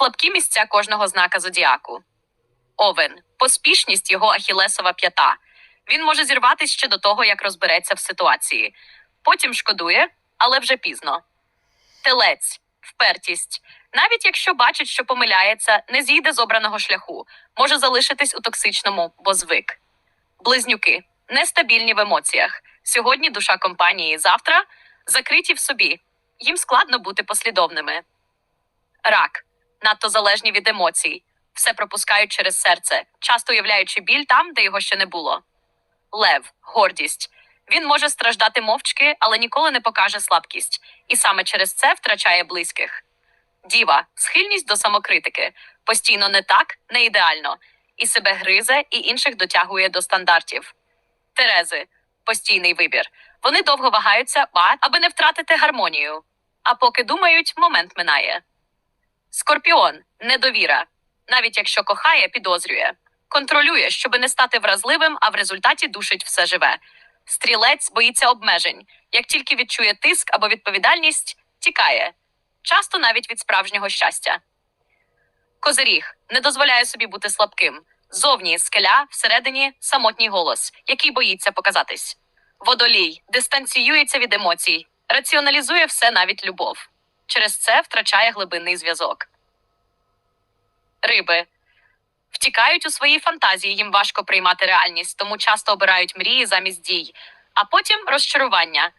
Слабкі місця кожного знака зодіаку. Овен поспішність його ахілесова п'ята. Він може зірватися ще до того, як розбереться в ситуації. Потім шкодує, але вже пізно. Телець впертість. Навіть якщо бачить, що помиляється, не зійде з обраного шляху, може залишитись у токсичному, бо звик. Близнюки нестабільні в емоціях. Сьогодні душа компанії, завтра закриті в собі. Їм складно бути послідовними. Рак надто залежні від емоцій, все пропускають через серце, часто уявляючи біль там, де його ще не було. Лев гордість. Він може страждати мовчки, але ніколи не покаже слабкість, і саме через це втрачає близьких. Діва схильність до самокритики, постійно не так, не ідеально, і себе гризе, і інших дотягує до стандартів. Терези постійний вибір. Вони довго вагаються, аби не втратити гармонію. А поки думають, момент минає. Скорпіон недовіра. Навіть якщо кохає, підозрює. Контролює, щоби не стати вразливим, а в результаті душить все живе. Стрілець боїться обмежень. Як тільки відчує тиск або відповідальність, тікає. Часто навіть від справжнього щастя. Козиріг не дозволяє собі бути слабким. Зовні скеля, всередині самотній голос, який боїться показатись. Водолій дистанціюється від емоцій, раціоналізує все навіть любов. Через це втрачає глибинний зв'язок. Риби втікають у свої фантазії, їм важко приймати реальність, тому часто обирають мрії замість дій, а потім розчарування.